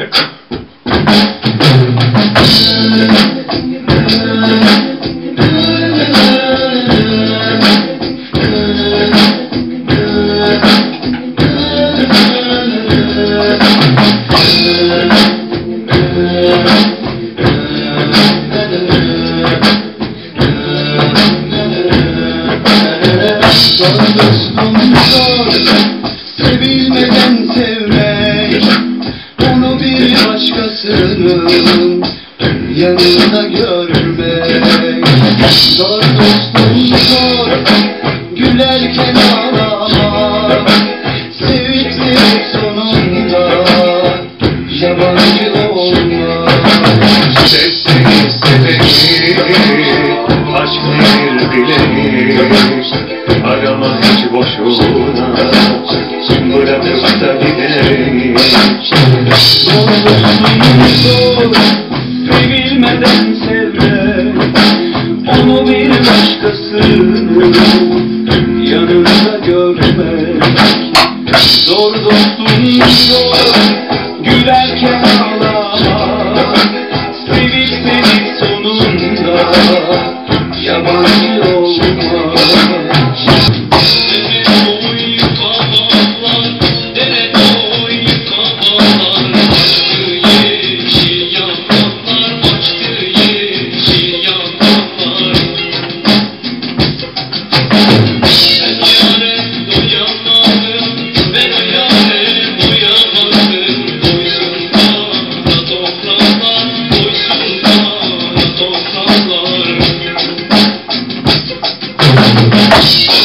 Zor dostum başkasının yanında görmek. Zor dostum zor Gülerken ağlamak. Sevip sonunda. Yabancı olmak. Sevseni seveni Aşk nedir bileni Arama hiç boşuna Dostum zor Sevilmeden sevmek Onu bir başkasının yanında görmek Zor dostum zor Gülerken ağlamak Sevip sonunda Yabancı olmak Shh.